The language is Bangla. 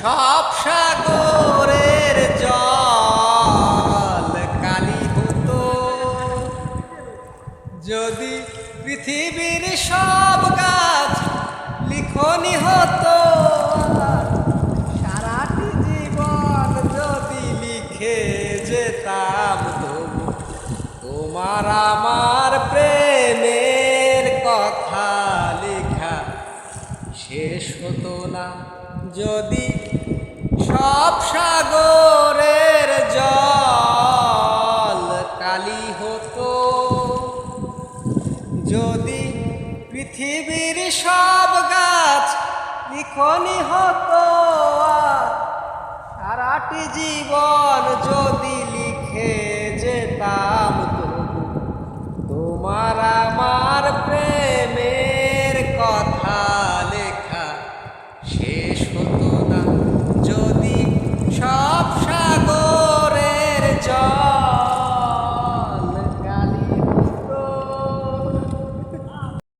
সব সাগরের জল কালি হতো, যদি পৃথিবীর সব গাছ লিখনি হতো, সারাটি জীবন যদি লিখে যেতাম তোমার আমার শেষ হতো না যদি সব সাগরের জল কালি হতো, যদি পৃথিবীর সব গাছ লিখনি হতো সারাটি জীবন যদি লিখে যেতাম